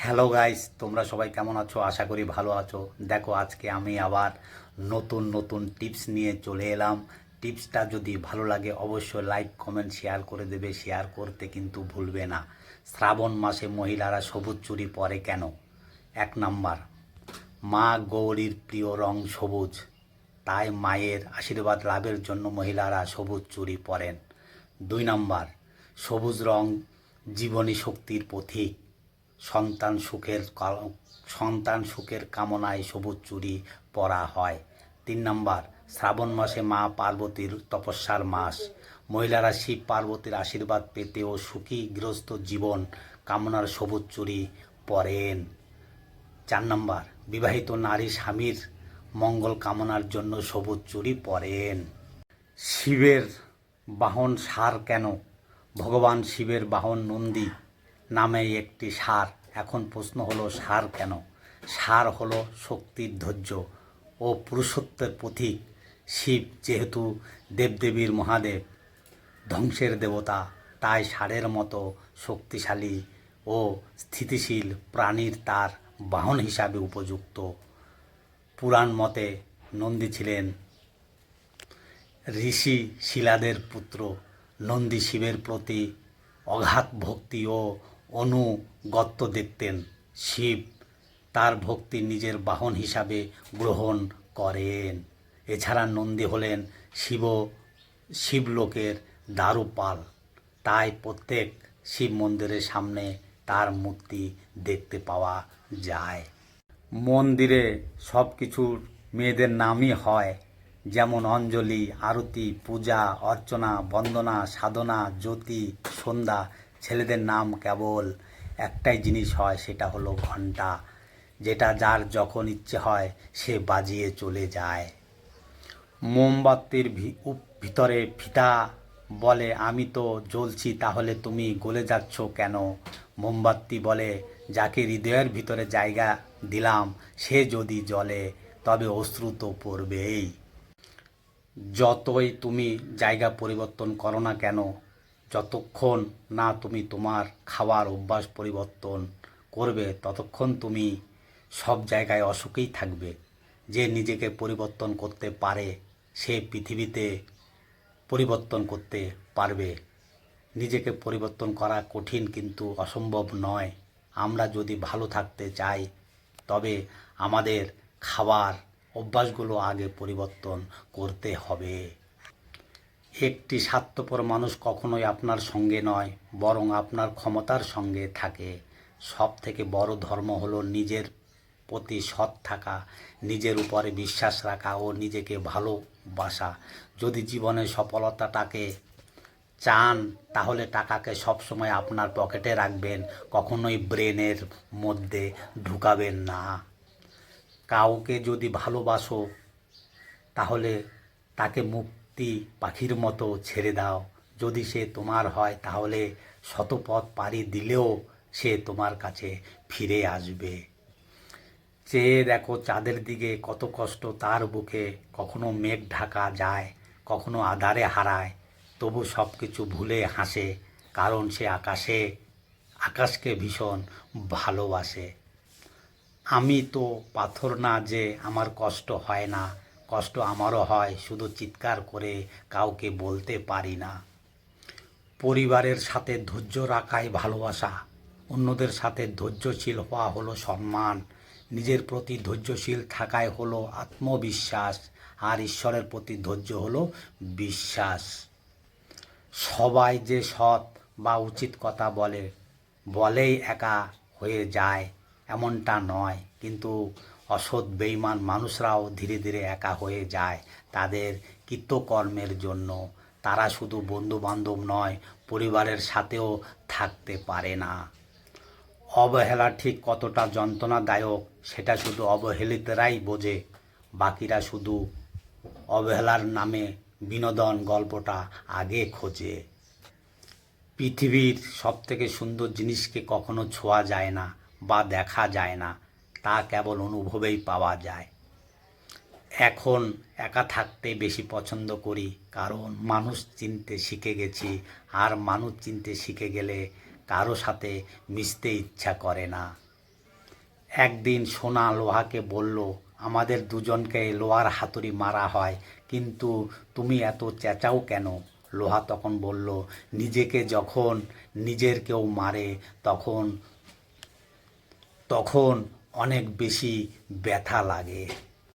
Hello guys তোমরা সবাই কেমন আছো? আশা করি ভালো আছো। দেখো, আজকে আমি আবার নতুন নতুন টিপস নিয়ে চলে এলাম। টিপসটা যদি ভালো লাগে, অবশ্যই লাইক কমেন্ট শেয়ার করে দেবে। শেয়ার করতে কিন্তু ভুলবে না। শ্রাবণ মাসে মহিলারা সবুজ চুরি পরে কেন? এক নাম্বার, মা গৌরীর প্রিয় রং সবুজ। তাই মায়ের আশীর্বাদ লাভের জন্য মহিলারা সবুজ চুরি পরেন। দুই নাম্বার, সবুজ রং জীবনী শক্তির প্রতীক। সন্তান সুখের সন্তান সুখের কামনায় সবুজ চুরি পরা হয়। তিন নম্বর, শ্রাবণ মাসে মা পার্বতীর তপস্যার মাস। মহিলারা শিব পার্বতীর আশীর্বাদ পেতে ও সুখী গৃহস্থ জীবন কামনার সবুজ চুরি পরেন। চার নম্বর, বিবাহিত নারী স্বামীর মঙ্গল কামনার জন্য সবুজ চুরি পরেন। শিবের বাহন সার কেন? ভগবান শিবের বাহন নন্দী নামে একটি সার। এখন প্রশ্ন হলো, সার কেন? সার হলো শক্তির ধৈর্য ও পুরুষত্বের প্রতীক। শিব যেহেতু দেবদেবীর মহাদেব, ধ্বংসের দেবতা, তাই ষাঁড়ের মতো শক্তিশালী ও স্থিতিশীল প্রাণীর তার বাহন হিসাবে উপযুক্ত। পুরাণ মতে নন্দী ছিলেন ঋষি শিলাদের পুত্র। নন্দী শিবের প্রতি অগাধ ভক্তি ও অনুগত্য দেখতেন। শিব তার ভক্তি নিজের বাহন হিসাবে গ্রহণ করেন। এছাড়া নন্দী হলেন শিব, শিবলোকের দারুপাল। তাই প্রত্যেক শিব মন্দিরের সামনে তার মূর্তি দেখতে পাওয়া যায়। মন্দিরে সব কিছুর মেয়েদের নামই হয়। যেমন অঞ্জলি, আরতি, পূজা, অর্চনা, বন্দনা, সাধনা, জ্যোতি, সন্ধ্যা ছেলেদের নাম কেবল একটাই জিনিস হয়, সেটা হলো ঘণ্টা, যেটা যার যখন ইচ্ছে হয় সে বাজিয়ে চলে যায়। মোমবাতির ভিতরে ফিতা বলে, আমি তো জ্বলছি, তাহলে তুমি গলে যাচ্ছ কেন? মোমবাতি বলে, যাকে হৃদয়ের ভিতরে জায়গা দিলাম, সে যদি জ্বলে, তবে অশ্রু তো পড়বেই। যতই তুমি জায়গা পরিবর্তন করো না কেন যতক্ষণ না তুমি তোমার খাওয়ার অভ্যাস পরিবর্তন করবে, ততক্ষণ তুমি সব জায়গায় অসুখেই থাকবে। যে নিজেকে পরিবর্তন করতে পারে, সে পৃথিবীতে পরিবর্তন করতে পারবে। নিজেকে পরিবর্তন করা কঠিন কিন্তু অসম্ভব নয়। আমরা যদি ভালো থাকতে চাই, তবে আমাদের খাবার অভ্যাসগুলো আগে পরিবর্তন করতে হবে। একটি স্বার্থপর মানুষ কখনোই আপনার সঙ্গে নয়, বরং আপনার ক্ষমতার সঙ্গে থাকে। সব থেকে বড় ধর্ম হলো নিজের প্রতি সৎ থাকা, নিজের উপরে বিশ্বাস রাখা ও নিজেকে ভালোবাসা। যদি জীবনে সফলতাটাকে চান, তাহলে টাকাকে সবসময় আপনার পকেটে রাখবেন, কখনোই ব্রেনের মধ্যে ঢুকাবেন না। কাউকে যদি ভালোবাসো, তাহলে তাকে মুক্তি পাখির মতো ছেড়ে দাও। যদি সে তোমার হয়, তাহলে শতপথ পাড়ি দিলেও সে তোমার কাছে ফিরে আসবে। চেয়ে দেখো চাঁদের দিকে কত কষ্ট তার বুকে। কখনো মেঘ ঢাকা যায়, কখনো আধারে হারায়। তবু সব কিছু ভুলে হাসে, কারণ সে আকাশে, আকাশকে ভীষণ ভালোবাসে। আমি তো পাথর না যে আমার কষ্ট হয় না। কষ্ট আমারও হয়, শুধু চিৎকার করে কাউকে বলতে পারি না। পরিবারের সাথে ধৈর্য রাখাই ভালোবাসা, অন্যদের সাথে ধৈর্যশীল হওয়া হলো সম্মান, নিজের প্রতি ধৈর্যশীল থাকাই হলো আত্মবিশ্বাস, আর ঈশ্বরের প্রতি ধৈর্য হলো বিশ্বাস। সবাই যে সৎ বা উচিত কথা বলে, বলেই একা হয়ে যায়, এমনটা নয়। কিন্তু অসৎ বেইমান মানুষরাও ধীরে ধীরে একা হয়ে যায়। তাদের কৃতকর্মের জন্য তারা শুধু বন্ধু বান্ধব নয়, পরিবারের সাথেও থাকতে পারে না। অবহেলা ঠিক কতটা যন্ত্রণাদায়ক, সেটা শুধু অবহেলিতরাই বোঝে। বাকিরা শুধু অবহেলার নামে বিনোদন গল্পটা আগে খোঁজে। পৃথিবীর সবথেকে সুন্দর জিনিসকে কখনো ছোঁয়া যায় না বা দেখা যায় না। তা কেবল অনুভবেই পাওয়া যায়। এখন একা থাকতে বেশি পছন্দ করি, কারণ মানুষ চিনতে শিখে গেছি, আর মানুষ চিনতে শিখে গেলে কারও সাথে মিশতে ইচ্ছা করে না। একদিন সোনা লোহাকে বলল, আমাদের দুজনকে লোহার হাতুড়ি মারা হয়, কিন্তু তুমি এত চেঁচাও কেন? লোহা তখন বলল, নিজেকে যখন নিজের কেউ মারে, তখন তখন অনেক বেশি ব্যথা লাগে।